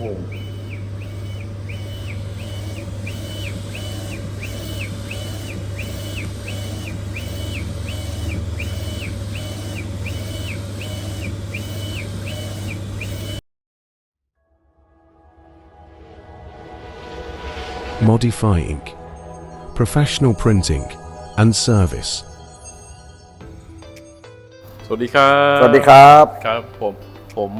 home. Modify Inc. Professional Printing and Service สวัสดีครับ สวัสดีครับ ครับผมผม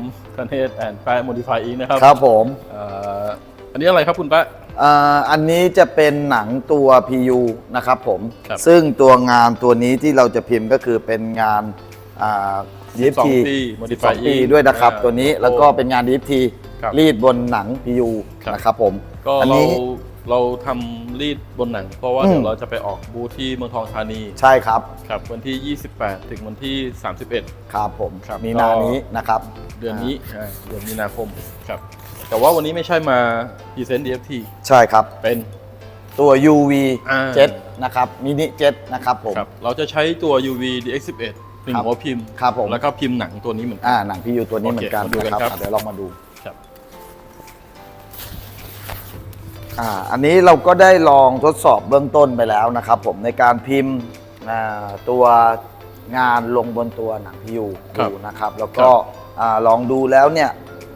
ธเนศแอนแปะโมดิฟายอีนะครับครับผมเอ่ออันนี้อะไรครับคุณแปะ อ่าอันนี้จะเป็นหนังตัว PU นะครับผม ครับซึ่งตัวงานตัวนี้ที่เราจะพิมพ์ก็คือเป็นงานอ่า DFT 12ปี Modify 12ปีด้วยนะครับ อ่าตัวนี้แล้วก็เป็นงาน DFT ครับรีดบนหนัง PU ครับ นะครับผมก็อันเรานี้ เราทำรีดบนหนัง เพราะว่าอืม เดี๋ยวเราจะไปออกบูธที่เมืองทองธานีใช่ครับครับ วันที่ 28 ถึงวันที่ 31 ครับผมครับมีนาก็ นี้นะครับ เดือนนี้อ่าเดือนมีนาคมครับ แต่ว่าวันนี้ไม่ใช่มาพรีเซนต์ DFT ใช่ครับ เป็น ตัว UV อ่า Jet นะครับมินิ Jet นะครับผม ครับเราจะใช้ตัว UV DX11 หนึ่งครับหัวพิมพ์ ครับผม แล้วก็พิมพ์หนังตัวนี้เหมือนกัน อ่าหนัง PU ตัวนี้เหมือนกันโอเคมาดูกันนะครับครับ อะเดี๋ยวลองมาดู อ่าอันนี้เราก็ได้ลองทดสอบเบื้องต้นไปแล้วนะครับ ผมในการพิมพ์อ่าตัวงานลงบนตัวหนังพิวครับดูนะครับ แล้วก็อ่าลองดูแล้วเนี่ย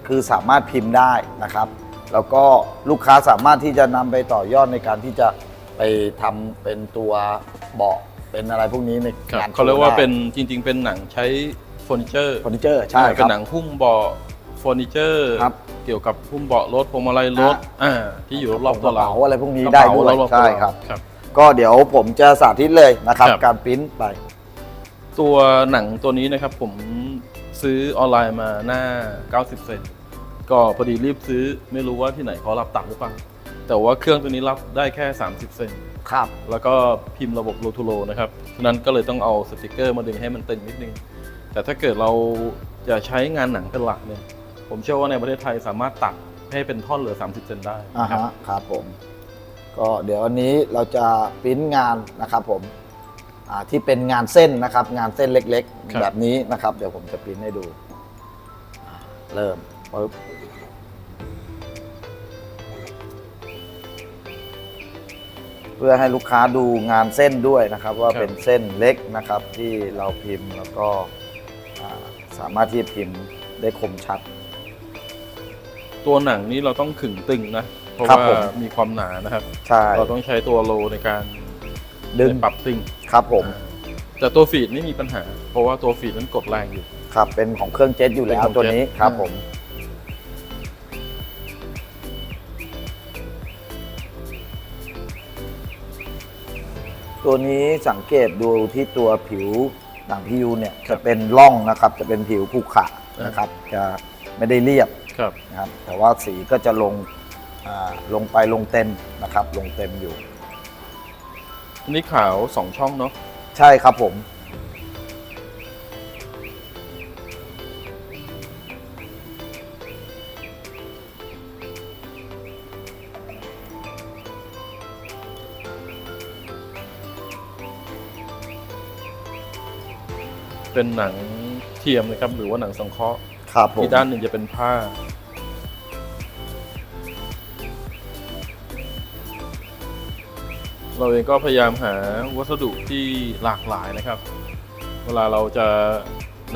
คือสามารถพิมพ์ได้นะครับ แล้วก็ลูกค้าสามารถที่จะนำไปต่อยอดในการที่จะไปทำเป็นตัวเบาะเป็นอะไรพวกนี้ในครับงานเขาเรียกว่าโชได้เป็นจริง ๆ เป็นหนังใช้เฟอร์นิเจอร์เฟอร์นิเจอร์ใช่คเป็รันบหนังหุ้มเบาะ เฟอร์นิเจอร์ครับ เกี่ยวกับหุ้มเบาะรถพวงมาลัยรถอ่าอ่าที่อยู่รอบๆตัวเรากระเป๋าอะไรพวกนี้ได้ด้วยกระเป๋ารอบๆใช่ตัวเาครับ ครับ ก็เดี๋ยวผมจะสาธิตเลยนะครับ ครับ การปริ้นไป ตัวหนังตัวนี้นะครับผมซื้อออนไลน์มาหน้า 90 เซนก็พอดีรีบซื้อไม่รู้ว่าที่ไหนเขารับตัดหรือเปล่าแต่ว่าเครื่องตัวนี้รับได้แค่ 30 เซนครับ แล้วก็พิมพ์ระบบโลทูโลนะครับฉะนั้นก็เลยต้องเอาสติกเกอร์มาดึงให้มันตึงนิดนึง แต่ถ้าเกิดเราจะใช้งานหนังเป็นหลักเนี่ย ผมเชื่อว่าในประเทศไทยสามารถตัดให้เป็นท่อนเหลือ 30 เซนได้อ่านะครับ ฮะครับผม ก็เดี๋ยววันนี้เราจะปริ้นงานนะครับผมอ่าที่เป็นงานเส้นนะครับ งานเส้นเล็กครับ ๆ แบบนี้นะครับ เดี๋ยวผมจะปริ้นให้ดูอ่าเริ่มปึ๊บเพื่อให้ลูกค้าดูงานเส้นด้วยนะครับ ว่าครับเป็นเส้นเล็กนะครับที่เราพิมพ์แล้วก็อ่าสามารถที่จะพิมพ์ได้คมชัด ตัวหนังนี้เราต้องขึงตึงนะ เพราะครับว่าผม มีความหนานะครับ ใช่เราต้องใช้ตัวโลในการดึงปรับตึงครับผมแต่ตัวฟีดไม่มีปัญหา เพราะว่าตัวฟีดนั้นกดแรงอยู่ ครับเป็นของเครื่องเจ็ตอยู่แล้เป็นวของตัวนี้เจ็ต ครับอ่าผม ตัวนี้สังเกตดูที่ตัวผิวหนังพิวเนี่ยจะเป็นร่องนะครับ จะเป็นผิวขรุขระนะครับ จะไม่ได้เรียบ ครับนะครับแต่ว่าสีก็จะลงอ่าลงไปลงเต็มนะครับลงเต็มอยู่อันนี้ขาวสองช่องเนาะใช่ครับผม เป็นหนังเทียมนะครับหรือว่าหนังสังเคราะห์ ครับผมที่ด้านหนึ่งจะเป็นผ้า เราเองก็พยายามหาวัสดุที่หลากหลายนะครับ เวลาเราจะ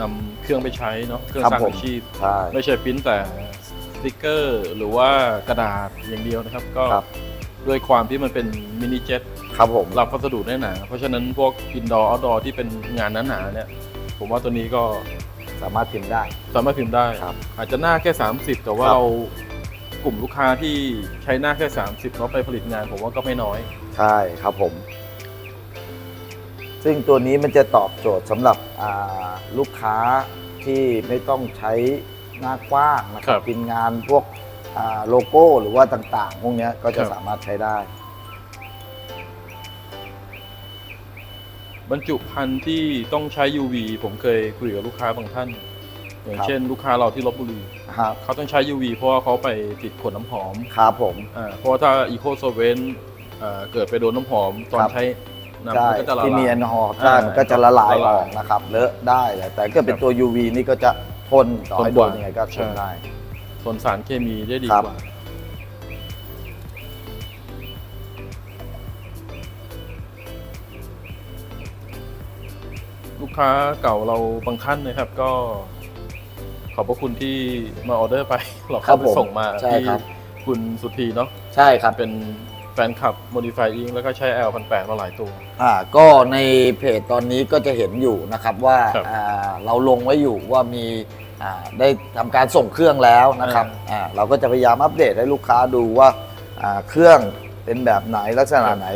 นำเครื่องไปใช้เนาะเครื่องครับสร้างผมอาชีพใช่ ไม่ใช่ปริ้นแต่สติกเกอร์หรือว่ากระดาษอย่างเดียวนะครับ ก็ครับ ด้วยความที่มันเป็นมินิเจ็ต ครับผม รับวัสดุได้หนา เพราะฉะนั้นพวกอินดอร์เอาท์ดอร์ที่เป็นงานหนาๆเนี่ย ผมว่าตัวนี้ก็ สามารถพิมพ์ได้ สามารถพิมพ์ได้ ครับ อาจจะหน้าแค่ 30 แต่ว่าครับ เรากลุ่มลูกค้าที่ใช้หน้าแค่ 30แล้วไปผลิตงานผมว่าก็ไม่น้อย ใช่ครับผม ซึ่งตัวนี้มันจะตอบโจทย์สำหรับอ่าลูกค้าที่ไม่ต้องใช้หน้ากว้างนะคครัรับบพิมพ์งานพวกอ่าโลโก้หรือว่าต่างๆ พวกเนี้ยก็จะครับ สามารถใช้ได้ บรรจุภัณฑ์ที่ต้องใช้ UV ผมเคยคุยกับลูกค้าบางท่าน อย่างครับเช่น ลูกค้าเราที่ลบบุรีครับเขาต้องใช้ UV เพราะว่าเขาไปติดขวดน้ำหอมครับผมอ่าเพราะว่าถ้าอีโคโซเวนเกิดไปโดนน้ำหอมตอนครับใช้น้ำใช่มันก็จะละที่มีลาแอยลกอฮอล์ใช่อ่ามันก็จะละลายละอลายอกนะครับเลอะได้แหละแต่ก็เป็นครับตัว UV นี่ก็จะทนต่อให้ทนกโดว่านยังไงก็ทใช่นได้ทนสารเคมีได้ดีครับกว่า ค้าเก่าเราบางท่านนะครับ ก็ ขอบพระคุณที่มาออเดอร์ไป เราครัเข้าบไปผมส่งมาใช่ที่ครับ คุณสุธีเนาะใช่ครับ เป็นแฟนคลับ Modify Ink แล้วก็ใช้ L พันแปดมาหลายตัว อ่าก็ในเพจตอนนี้ก็จะเห็นอยู่นะครับว่าครับอ่าเราลงไว้อยู่ว่ามีอ่าได้ทำการส่งเครื่องแล้วนะครับอ่าอ่าเราก็จะพยายามอัปเดตให้ลูกค้าดูว่าอ่าเครื่องเป็นแบบไหนลักษณะไหน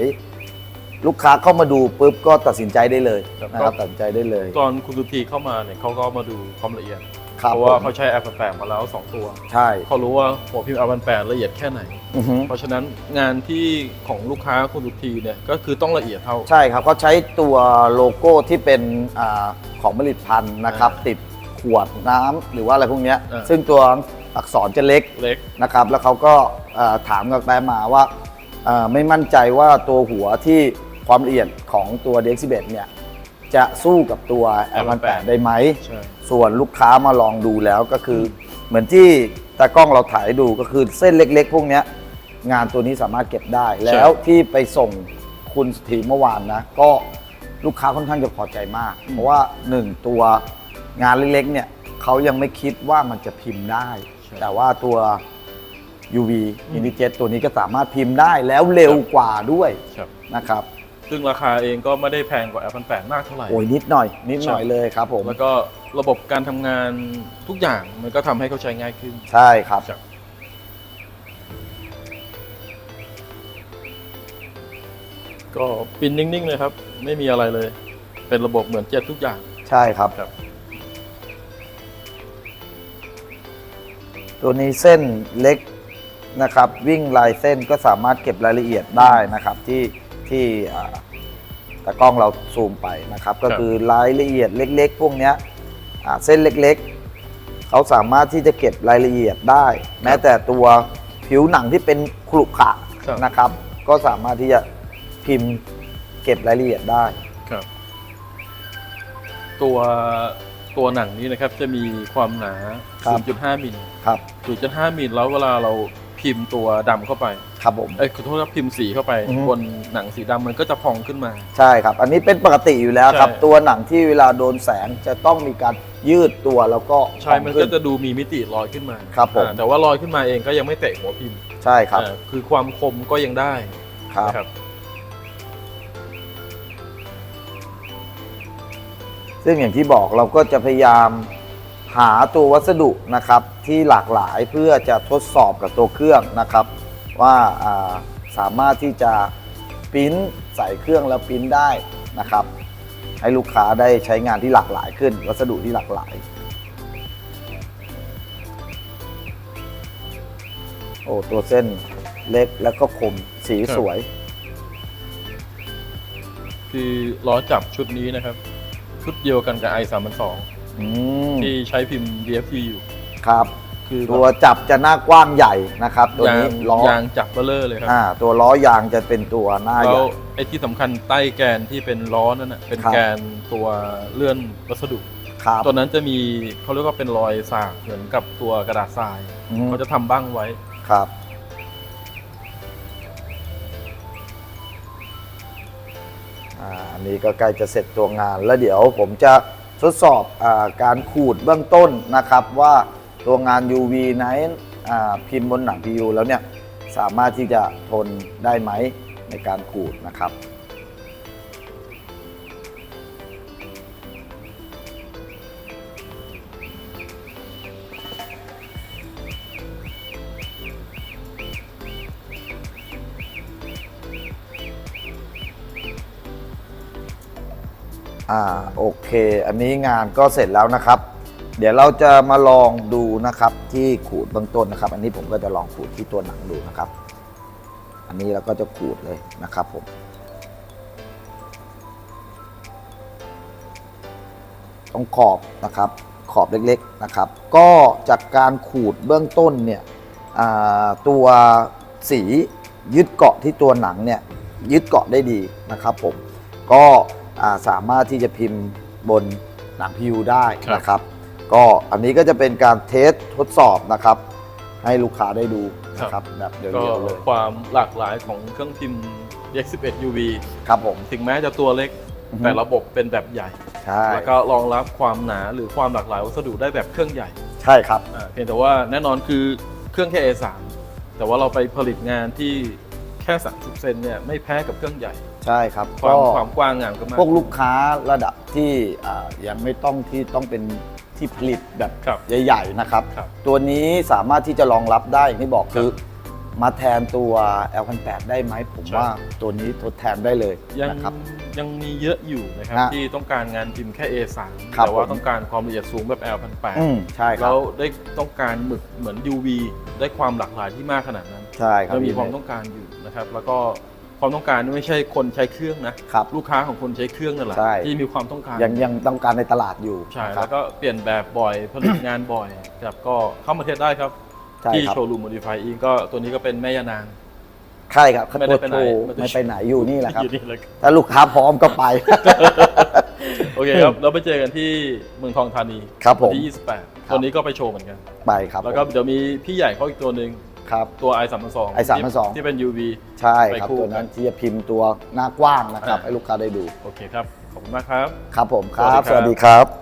ลูกค้าเข้ามาดูปุ๊บก็ตัดสินใจได้เลยครับ นะครับตัดสินใจได้เลยตอนคุณสุธีเข้ามาเนี่ยเขาก็มาดูความละเอียด ครับเพราะว่าผมเขาใช้ L พันแปดมาแล้ว 2 ตัว ใช่เขารู้ว่าหัวพิมพ์ L พันแปดละเอียดแค่ไหน อือฮึเพราะฉะนั้นงานที่ของลูกค้าคุณสุธีเนี่ยก็คือต้องละเอียดเท่า ใช่ครับเขาใช้ตัวโลโก้ที่เป็นอาของผลิตภัณฑ์นะครับ อ่าติดขวดน้ำหรือว่าอะไรพวกเนี้ยอ่า ซึ่งตัวอักษรจะเล็ก เล็ก นะครับแล้วเขาก็เอ่อถามกับแปมาว่าเอ่อไม่มั่นใจว่าตัวหัวที่ ความละเอียดของตัว DX11 เนี่ยจะสู้กับตัว L18 ได้ไหม ใช่ ส่วนลูกค้ามาลองดูแล้วก็คือ เหมือนที่ตากล้องเราถ่ายให้ดูก็คือเส้นเล็กๆ พวกเนี้ยงานตัวนี้สามารถเก็บได้แล้วที่ไปส่งคุณสถีเมื่อวานนะ ก็ลูกค้าค่อนข้างจะพอใจมาก เพราะว่าหนึ่งตัวงานเล็กๆเนี่ยเขายังไม่คิดว่ามันจะพิมพ์ได้ใช่แต่ว่าตัว UV i n d i j e t ตัวนี้ก็สามารถพิมพ์ได้แล้วเร็วกว่าด้วยครับ นะครับ ซึ่งราคาเองก็ไม่ได้แพงกว่า L พันแปดมากเท่าไหร่ โอ้ยนิดหน่อย นิดหน่อยใช่เลยครับผมแล้วก็ระบบการทำงานทุกอย่างมันก็ทำให้เขาใช้ง่ายขึ้น ใช่ครับครับก็ปินนิ่งๆเลยครับ ไม่มีอะไรเลย เป็นระบบเหมือนเจ็ตทุกอย่าง ใช่ครับ ครับ ตัวนี้เส้นเล็กนะครับ วิ่งลายเส้นก็สามารถเก็บรายละเอียดได้นะครับที่ ที่อ่าตากล้องเราซูมไปนะครับ ก็คือรายละเอียดเล็ก ๆ พวกเนี้ยอ่าเส้นเล็กๆ เขาสามารถที่จะเก็บรายละเอียดได้ แม้แต่ตัวผิวหนังที่เป็นขรุขระครับนะครับ ก็สามารถที่จะพิมพ์เก็บรายละเอียดได้ครับตัวตัวหนังนี้นะครับจะมีความหนาครับ0.5มิลครับ0.5มิลแล้วเวลาเราพิมพ์ตัวดำเข้าไป ครับผมเอ้ยขอโทษครับพิมพ์สีเข้าไป อือฮึ บนหนังสีดำมันก็จะพองขึ้นมา ใช่ครับ อันนี้เป็นปกติอยู่แล้วครับ ใช่ ตัวหนังที่เวลาโดนแสงจะต้องมีการยืดตัวแล้วก็ใช่มันขึ้ก็จะดูมีมิติลอยขึ้นมาครับผม อ่าแต่ว่าลอยขึ้นมาเองก็ยังไม่เตะหัวพิมพ์ใช่ครับอ่าคือความคมก็ยังได้ครับ นะครับ ซึ่งอย่างที่บอกเราก็จะพยายามหาตัววัสดุนะครับที่หลากหลายเพื่อจะทดสอบกับตัวเครื่องนะครับ ว่าอ่าสามารถที่จะปริ้นใส่เครื่องแล้วปริ้นได้นะครับให้ลูกค้าได้ใช้งานที่หลากหลายขึ้น วัสดุที่หลากหลาย โอ้ตัวเส้นเล็กแล้วก็คมสีสวย คือล้อจับชุดนี้นะครับ ชุดเดียวกันกับ i 3 2อืมที่ใช้พิมพ์ DFT อยู่ ครับ คือตัวจับจะหน้ากว้างใหญ่นะครับ ตัวยานี้งล้อ ยางจับเบลเลอร์เลยครับอ่า ตัวล้อยางจะเป็นตัวหน้าใหแล้ญ่ วไอ้ที่สำคัญใต้แกนที่เป็นล้อนั่นนะเป็นครับ แกนตัวเลื่อนวัสดุ ครับตัวนั้นจะมีเขาเรียกว่าเป็นรอยสากเหมือนกับตัวกระดาษทรายอืมเขาจะทำบ้างไว้ ครับ อ่าอันนี้ก็ใกล้จะเสร็จตัวงาน แล้วเดี๋ยวผมจะทดสอบอาการขูดเบื้องต้นนะครับว่า ตัวงาน UV ไหนอ่าพิมพ์บนหนัง PU แล้วเนี่ยสามารถที่จะทนได้ไหมในการขูดนะครับ อ่าโอเค อันนี้งานก็เสร็จแล้วนะครับ เดี๋ยวเราจะมาลองดูนะครับที่ขูดเบื้องต้นนะครับ อันนี้ผมก็จะลองขูดที่ตัวหนังดูนะครับ อันนี้เราก็จะขูดเลยนะครับผมตรงขอบนะครับขอบเล็กๆนะครับ ก็จากการขูดเบื้องต้นเนี่ยตัวสียึดเกาะที่ตัวหนังเนี่ยยึดเกาะได้ดีนะครับผมก็สามารถที่จะพิมพ์บนหนังพิวได้นะครับ ก็อันนี้ก็จะเป็นการเทสทดสอบนะครับ ให้ลูกค้าได้ดูครับนะครับแบบเดีก็ยวๆเลยความหลากหลายของเครื่องพิมพ์ X11 UV ครับผม ถึงแม้จะตัวเล็ก อือฮึ แต่ระบบเป็นแบบใหญ่ ใช่แล้วก็รองรับความหนาหรือความหลากหลายวัสดุได้แบบเครื่องใหญ่ใช่ครับ อ่าเพียงแต่ว่าแน่นอนคือเครื่องแค่ A3 แต่ว่าเราไปผลิตงานที่แค่30เซนเนี่ยไม่แพ้กับเครื่องใหญ่ ใช่ครับความก็ความกว้างงามก็มาก พวกลูกค้าระดับที่อ่ายังไม่ต้องที่ต้องเป็น ที่ผลิตแบบครับใหญ่ ๆ นะครับ ครับตัวนี้สามารถที่จะรองรับได้อย่างที่บอกคือ มาแทนตัว L18 ได้ไหมผมใช่ ว่าตัวนี้ทดแทนได้เลยยังนะครับ ยังมีเยอะอยู่นะครับ ฮะที่ต้องการงานพิมพ์แค่ A3 ครับแต่ว่าผม ต้องการความละเอียดสูงแบบ L1008 อืมใช่ครัแล้บวได้ต้องการหมึกเหมือน UV ได้ความหลากหลายที่มากขนาดนั้นใช่ครับ ยังมีความต้องการอยู่นะครับ แล้วก็ ความต้องการนี่ไม่ใช่คนใช้เครื่องนะครับลูกค้าของคนใช้เครื่องนั่นแหละใช่ ที่มีความต้องการยังยังต้องการในตลาดอยู่ใช่นะคแล้รับวก็เปลี่ยนแบบบ่อยผลิตงานบ่อยครับก็เข้ามาเทสได้ครับ ใช่ที่ครับ โชว์รูมโมดิฟายอิงก็ตัวนี้ก็เป็นแม่ยานาง ใช่ครับไม่ได้ตัวไปไหนโชว์ไม่ได้ ไม่ไปไหนอยู่นี่แหละครับ อยู่นี่เลยถ้าลูกค้าพร้อมก็ไป โอเคครับแล้วไปเจอกันที่เมืองทองธานีครับผม วันที่ 28 ตัวนี้ก็ไปโชว์เหมือนกัน ไปครับแล้วก็ผมเดี๋ยวมีพี่ใหญ่เขาอีกตัวหนึ่ง ครับ ตัว i 3 2 i 3 2ที่เป็น UV ใช่ครับไปคู่ตัวนั้นที่จะพิมพ์ตัวหน้ากว้างนะครับอ่าให้ลูกค้าได้ดู โอเคครับ ขอบคุณมากครับ ครับผมคสวัสรัดีบครับ สวัสดีครับ